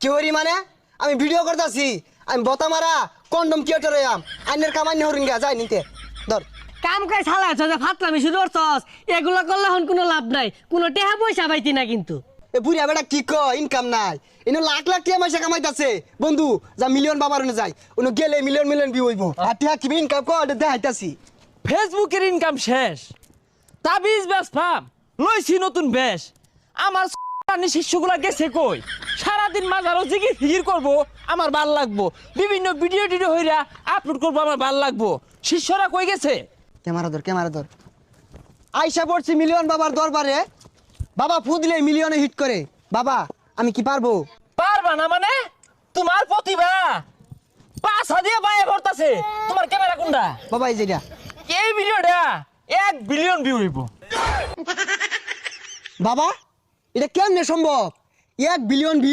কি হরি মানে? আমি ভিডিও করতেছি। আমি বতা মারা কন্ডম কিয়েটার হইয়াম আইনের কামান্য হরিঙ্গা যাই নিতে। ধর। কাম কাজ চালাইছ যে ফাতলামি শুধু করছস। এগুলো করলে হন কোনো লাভ নাই। কোনো টেহা পয়সা পাইতি না কিন্তু। এ বুড়িয়া বেটা কি ক ইনকাম নাই। এনে লাখ লাখ টিয়া মাসে কামাইতাছে। বন্ধু যা মিলিয়ন বাবার যাই উনি গেলে মিলিয়ন মিলিয়ন ভিউ হইব। আর টিয়া কি ইনকাম কর দেখাইতাছি। ফেসবুকের ইনকাম শেষ। তাবিজ ব্যাস ফাম লইছি নতুন বেশ। আমার শিষ্যগুলা গেছে কই? সারাদিন জিগির ফিগির করব আমার ভালো লাগবো। বিভিন্ন ভিডিও টিডিও হইরা আপলোড করব আমার ভালো লাগবো। শিষ্যরা কই গেছে? ক্যামেরা ধর ক্যামেরা ধর। আইসা পড়ছি মিলিয়ন বাবার দরবারে। বাবা ফু দিলে মিলিয়নে হিট করে। বাবা আমি কি পারব? পারবা না মানে? তোমার প্রতিভা। পাঁচ দিয়ে বাইরে ভরতাছে তোমার ক্যামেরা কোনটা? বাবা এই যেটা এই ভিডিওটা এক বিলিয়ন ভিউ হইব। বাবা এটা কেমনে সম্ভব? এক বিলিয়ন ভিউ